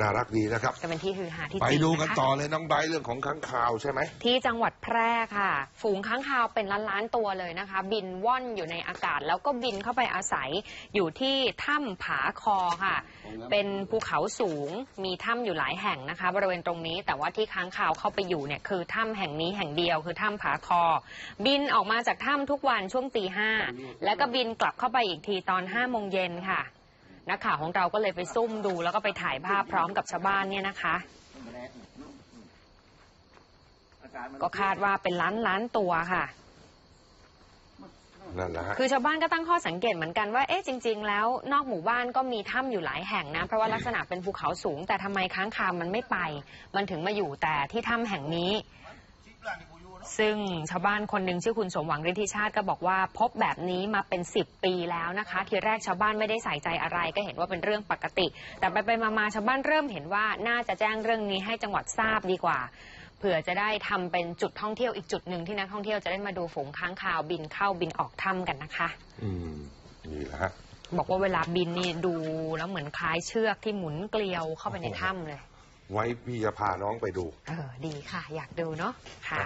น่ารักดีนะครับ ก็เป็นที่ฮือฮาที่ไปจีนดูกันนะคะต่อเลยน้องไบร์ทเรื่องของค้างคาวใช่ไหม ที่จังหวัดแพร่ค่ะ ฝูงค้างคาวเป็นล้านๆตัวเลยนะคะ บินว่อนอยู่ในอากาศ แล้วก็บินเข้าไปอาศัยอยู่ที่ถ้ำผาคอค่ะ เป็นภูเขาสูงมีถ้ำอยู่หลายแห่งนะคะ บริเวณตรงนี้ แต่ว่าที่ค้างคาวเข้าไปอยู่เนี่ยคือถ้ำแห่งนี้แห่งเดียวคือถ้ำผาคอ บินออกมาจากถ้ำทุกวันช่วงตีห้าแล้วก็บินกลับเข้าไปอีกทีตอนห้าโมงเย็นค่ะ นักข่าวของเราก็เลยไปซุ่มดู แล้วก็ไปถ่ายภาพพร้อมกับชาวบ้านเนี่ยนะคะ ก็คาดว่าเป็นล้านล้านๆตัวค่ะนั่นแหละฮะคือชาวบ้านก็ตั้งข้อสังเกตเหมือนกันว่า เอ๊ะจริง ๆ แล้วนอกหมู่บ้านก็มีถ้ำอยู่หลายแห่งนะ เพราะว่าลักษณะเป็นภูเขาสูง แต่ทำไมค้างคาวมันไม่ไป มันถึงมาอยู่แต่ที่ถ้ำแห่งนี้ ซึ่งชาวบ้านคนหนึ่งชื่อคุณสมหวังฤทธิชาติก็บอกว่าพบแบบนี้มาเป็น 10 ปีแล้วนะคะ ทีแรกชาวบ้านไม่ได้ใส่ใจอะไรก็เห็นว่าเป็นเรื่องปกติ แต่ไปไปๆมาๆชาวบ้านเริ่มเห็นว่าน่าจะแจ้งเรื่องนี้ให้จังหวัดทราบดีกว่าเผื่อจะได้ทำเป็นจุดท่องเที่ยวอีกจุดหนึ่งที่นักท่องเที่ยวจะได้มาดูฝูงค้างคาวบินเข้าบินออกถ้ำกันนะคะ อืมนี่แหละฮะบอกว่าเวลาบินนี่ดูแล้วเหมือนคล้ายเชือกที่หมุนเกลียวเข้าไปในถ้ำเลย ไว้พี่จะพาน้องไปดู เออดีค่ะ อยากดูเนาะค่ะ